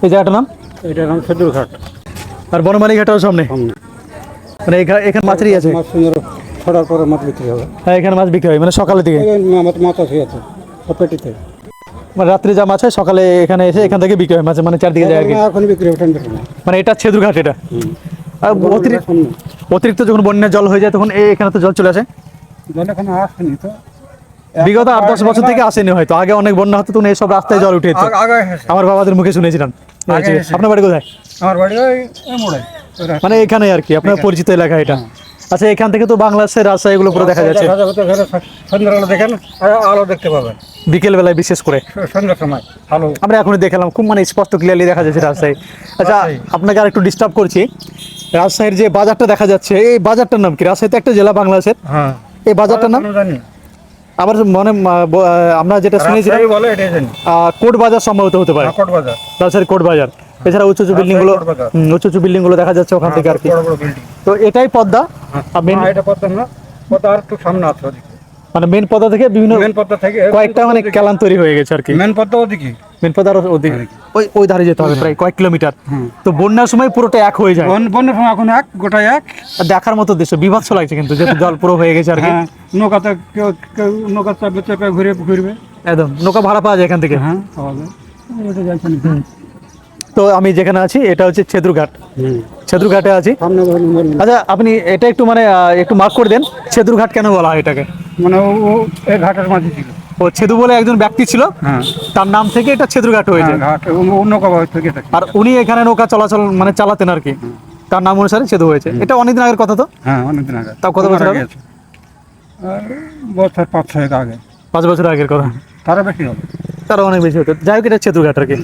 এই জায়গাটার নাম? এটার নাম সেদুর ঘাট আর বনমালী ঘাটার সামনে? মানে এখা- এখানে মাছেরই আছে? মাছ ছড়ার পরে মাছ বিক্রি হবে। হ্যাঁ এখানে মাছ বিক্রি হয় মানে সকালের দিকে। মাছ আছে আছে পেটিতে মানে রাত্রে যা মাছ হয় সকালে এখানে এসে এখান থেকে বিক্রি হয় মাছ মানে চারদিকে যায় এখন বিক্রি হবে মানে এটা ছেদুর ঘাট এটা আর অতিরিক্ত অতিরিক্ত যখন বন্যার জল হয়ে যায় তখন এই এখানে তো জল চলে আসে? জল এখানে আসেনি তো। বিগত আট দশ বছর থেকে আসেনি হয়তো। আগে অনেক বন্যা হতো তখন এইসব রাস্তায় জল উঠে। আমার বাবাদের মুখে শুনেছিলাম। আপনার বাড়ি কোথায়? আমার বাড়ি ওই মোড়ে মানে এখানে আর কি আপনার পরিচিত এলাকা এটা। আচ্ছা এখান থেকে তো বাংলাদেশের রাস্তা এগুলো পুরো দেখা যাচ্ছে। সন্ধ্যার আলো দেখেন আলো দেখতে পাবেন। বিকেল বেলায় বিশেষ করে। সন্ধ্যার সময় আলো। আমরা এখনই দেখালাম খুব মানে স্পষ্ট ক্লিয়ারলি দেখা যাচ্ছে রাজশাহী আচ্ছা আপনাকে আর একটু ডিস্টার্ব করছি। রাজশাহীর যে বাজারটা দেখা যাচ্ছে এই বাজারটার নাম কি? রাজশাহীতে একটা জেলা বাংলাদেশের। হ্যাঁ। এই বাজারটার নাম? জানি। আবার মনে আমরা যেটা শুনেছিলাম রাজশাহী কোট বাজার সম্ভবত হতে পারে। বাজার। রাজশাহীর কোট বাজার। এছাড়া উঁচু উঁচু বিল্ডিংগুলো উঁচু উঁচু বিল্ডিংগুলো দেখা যাচ্ছে ওখান থেকে আর কি। তো এটাই পদ্মা। এটা পদ্মা না। পদ্মা আর একটু সামনে আছে মানে মেন পদ্মা থেকে বিভিন্ন মেন পদ্মা থেকে কয়েকটা মানে ক্যালান তৈরি হয়ে গেছে আর কি। মেন পদ্মা ওদিকে। মেন পদ্মার ওদিকে। ওই ওই ধারে যেতে হবে প্রায় কয়েক কিলোমিটার। তো বন্যার সময় পুরোটা এক হয়ে যায়। বন্যার সময় এখন এক গোটা এক। দেখার মতো দৃশ্য বিভৎস লাগছে কিন্তু যেহেতু জল পুরো হয়ে গেছে আর কি। হ্যাঁ নৌকাতে কেউ কেউ নৌকা চাপে চেপে ঘুরে ঘুরবে। একদম নৌকা ভাড়া পাওয়া যায় এখান থেকে? হ্যাঁ পাওয়া যায়। ওটা তো আমি যেখানে আছি এটা হচ্ছে ছেদুরঘাট। ছেদুরঘাটে আছি। আচ্ছা আপনি এটা একটু মানে একটু মার্ক করে দেন। ছেদুরঘাট কেন বলা হয় এটাকে? মানে ও এই ঘাটের মাঝে ছিল। ও ছেদু বলে একজন ব্যক্তি ছিল। হ্যাঁ। তার নাম থেকে এটা ছেদুরঘাট হয়েছে হ্যাঁ, আর উনি এখানে নৌকা চলাচল মানে চালাতেন আর কি। তার নাম অনুসারে ছেদু হয়েছে। এটা অনেকদিন আগের কথা তো? হ্যাঁ অনেকদিন আগে তাও কত বছর আগে? আগে আছে। আর বছর পাঁচ ছয়েক আগে। পাঁচ বছর আগের কথা। তারা বেশি হবে। তারও অনেক বেশি হতো যাই হোক এটা ছেদুরঘাট আর কি।